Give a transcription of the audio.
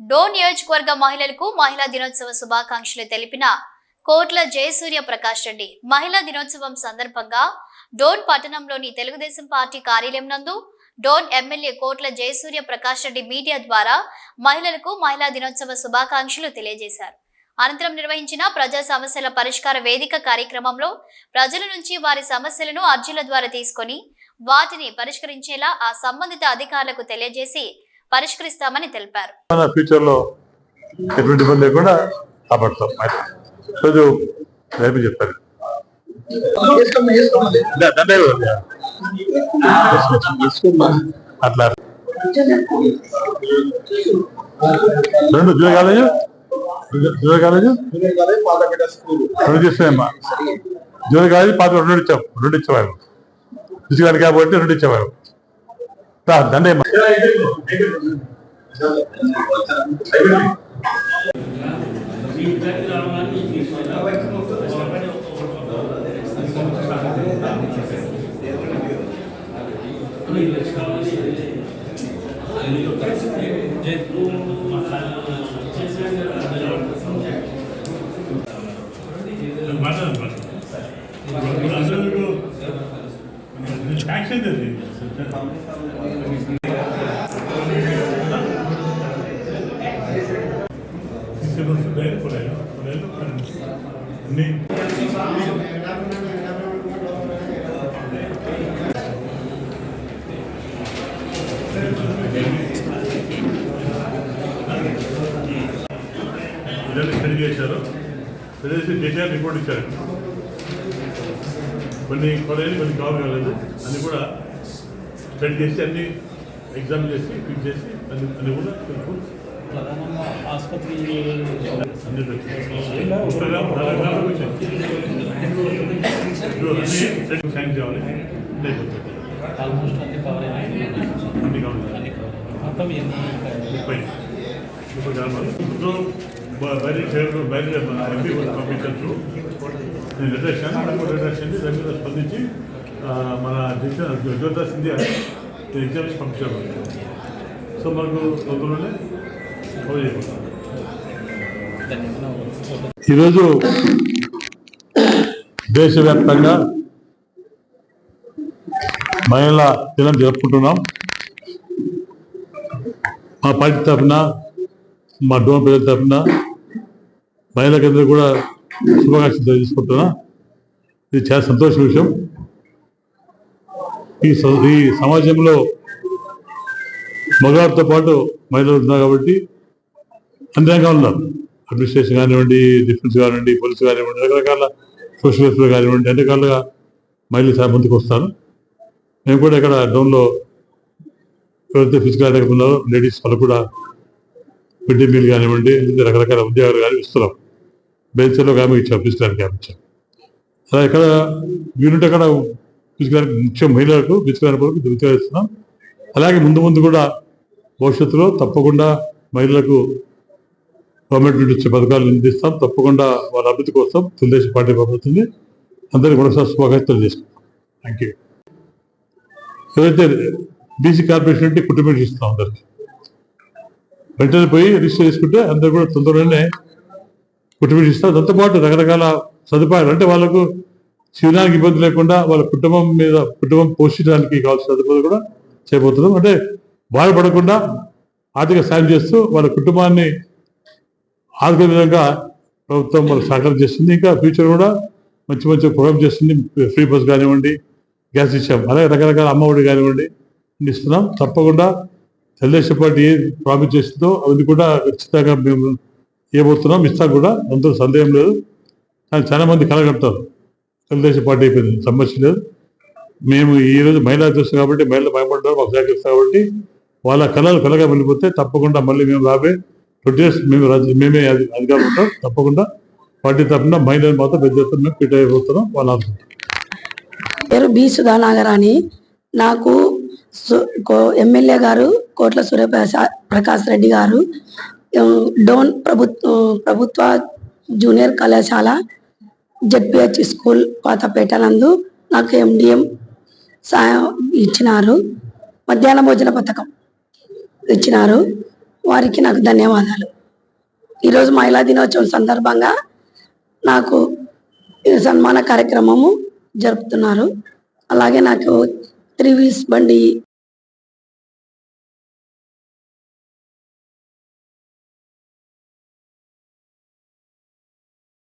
Do నియోజకవర్గ మహిళలకు మహిళా దినోత్సవ శుభాకాంక్షలు తెలిపిన కోట్ల జయసూర్య ప్రకాష్ రెడ్డి. మహిళా దినోత్సవం సందర్భంగా డోన్ పట్టణంలోని తెలుగుదేశం పార్టీ కార్యాలయం నందు డోన్ ఎమ్మెల్యే కోట్ల జయసూర్య ప్రకాష్ రెడ్డి మీడియా ద్వారా మహిళలకు మహిళా దినోత్సవ శుభాకాంక్షలు తెలియజేశారు. అనంతరం నిర్వహించిన ప్రజా సమస్యల పరిష్కార వేదిక కార్యక్రమంలో ప్రజల నుంచి వారి సమస్యలను అర్జీల ద్వారా తీసుకొని వాటిని పరిష్కరించేలా ఆ సంబంధిత అధికారులకు తెలియజేసి పరిష్కరిస్తామని తెలిపారు. మన ఫ్యూచర్లో ఎటువంటి ఇబ్బంది లేకుండా కాపాడుతాం. మరి రోజు రేపు చెప్పారు అట్లా. రెండు జూనియర్ కాలేజ్? Junior college? రెండు చేస్తాయమ్మా. జూనియర్ కాలేజ్ పాత రెండు ఇచ్చాం. రెండు ఇచ్చేవారు. ఫిజికల్ కాబట్టి రెండు ఇచ్చేవారు. దా, దండే అమ్మా. అన్ని పిల్లలు చేశారు స్టడీ చేసి డేటా రిపోర్ట్ ఇచ్చారు కొన్ని కాలేజీలు కొన్ని కవర్ కాలేదు అన్ని కూడా స్టడీ చేసి అన్ని ఎగ్జామ్ చేసి ఫిట్ చేసి అన్ని అన్ని కూడా తెలుపు ప్రధానంగా ఆసుపత్రి చేయాలి ఆల్మోస్ట్ అన్ని కవర్ అన్ని కావాలి మొత్తం ఎన్ని ముప్పై ముప్పై గ్రామాలు ఇప్పుడు బయట బయట ఎంపీ పంపించచ్చు నేను లెటర్ ఇచ్చాను దాని మీద స్పందించి మన జ్యోతా సింధియా ఎగ్జామ్స్ పంపించాము సో మనకు తొందరలోనే కవర్ చేయబోతాం ఈరోజు దేశవ్యాప్తంగా మహిళా దినం జరుపుకుంటున్నాం. మా పార్టీ తరఫున మా డోన్ ప్రజల తరఫున మహిళలందరూ కూడా శుభాకాంక్షలు తెలియజేసుకుంటున్నా. ఇది చాలా సంతోష విషయం. ఈ స- ఈ సమాజంలో మగవారితో పాటు మహిళలు ఉన్నారు కాబట్టి అన్ని రంగాలు ఉన్నారు. అడ్మినిస్ట్రేషన్ కానివ్వండి డిఫెన్స్ కానివ్వండి పోలీస్ కానివ్వండి రకరకాల సోషల్ వెల్ఫేర్ కానివ్వండి అన్ని రకాలుగా మహిళలు చాలా ముందుకు వస్తారు. మేము కూడా ఇక్కడ డౌన్లో ఎవరైతే ఫిజికల్ అటాక్ ఉన్నారో లేడీస్ వాళ్ళు కూడా మిడ్ డే మీల్ కానివ్వండి లేదా రకరకాల ఉద్యోగాలు కానీ ఇస్తున్నాం. బెంచ్లో కానీ ఇచ్చాం ఫిజికల్ క్యాంప్ ఇచ్చాం. అలా ఇక్కడ వీలుంటే అక్కడ ఫిజికల్ ముఖ్యం మహిళలకు ఫిజికల్ తెలియజేస్తున్నాం అలాగే ముందు ముందు కూడా భవిష్యత్తులో తప్పకుండా మహిళలకు గవర్నమెంట్ నుండి వచ్చే పథకాలు అందిస్తాం. తప్పకుండా వాళ్ళ అభివృద్ధి కోసం తెలుగుదేశం పార్టీ పంపుతుంది అందరికీ కూడా శుభాకాంక్షలు చేసుకుంటాం థ్యాంక్ యూ ఏదైతే బీసీ కార్పొరేషన్ నుండి కుటుంబం ఇస్తాం అందరికి. వెంటనే పోయి రిజిస్టర్ చేసుకుంటే అందరు కూడా తొందరగానే కుటుంబం ఇస్తాం దాంతోపాటు రకరకాల సదుపాయాలు అంటే వాళ్ళకు జీవనానికి ఇబ్బంది లేకుండా వాళ్ళ కుటుంబం మీద కుటుంబం పోషించడానికి కావాల్సిన సదుపాయాలు కూడా చేయబోతున్నాం అంటే బాధపడకుండా ఆర్థిక సాయం చేస్తూ వాళ్ళ కుటుంబాన్ని ఆదుకునే విధంగా ప్రభుత్వం వాళ్ళకి సహకారం చేస్తుంది. ఇంకా ఫ్యూచర్ కూడా మంచి మంచి ప్రోగ్రామ్ చేస్తుంది. ఫ్రీ బస్ కానివ్వండి గ్యాస్ ఇచ్చాం అలాగే రకరకాల అమ్మఒడి కానివ్వండి ఇస్తున్నాం తప్పకుండా తెలుగుదేశం పార్టీ ఏ ప్రామిస్ చేస్తుందో అది కూడా ఖచ్చితంగా మేము ఇవ్వబోతున్నాం. ఇస్తాం కూడా అందులో సందేహం లేదు. కానీ చాలా మంది తెలుగుదేశం పార్టీ అయిపోయింది. సమస్య లేదు మేము ఈ రోజు మహిళా చూస్తాం కాబట్టి మహిళలు భయపడ్డారు మాకు సహకరిస్తాం కాబట్టి వాళ్ళ కళలు కలగా వెళ్ళిపోతే తప్పకుండా మళ్ళీ మేము రాబోయే ట్వంటీ ఇయర్స్ మేము మేమే అధికారులు ఉంటాం. తప్పకుండా పార్టీ తరఫున మహిళలు మాత్రం పెద్ద ఎత్తున మేము ఫిట్ అయిపోతున్నాం వాళ్ళు పేరు బి సుధానాగరాణి. నాకు ఎమ్మెల్యే గారు కోట్ల సూర్యప్రకాశ్ ప్రకాష్ రెడ్డి గారు. డోన్ ప్రభుత్వ ప్రభుత్వ జూనియర్ కళాశాల జెడ్పిహెచ్ స్కూల్ పాతపేట నందు నాకు ఎండిఎం సాయం ఇచ్చినారు. మధ్యాహ్న భోజన పథకం ఇచ్చినారు. వారికి నాకు ధన్యవాదాలు. ఈరోజు మహిళా దినోత్సవం సందర్భంగా నాకు ఈ సన్మాన కార్యక్రమము జరుపుతున్నారు. అలాగే నాకు త్రీ వీల్స్ బండి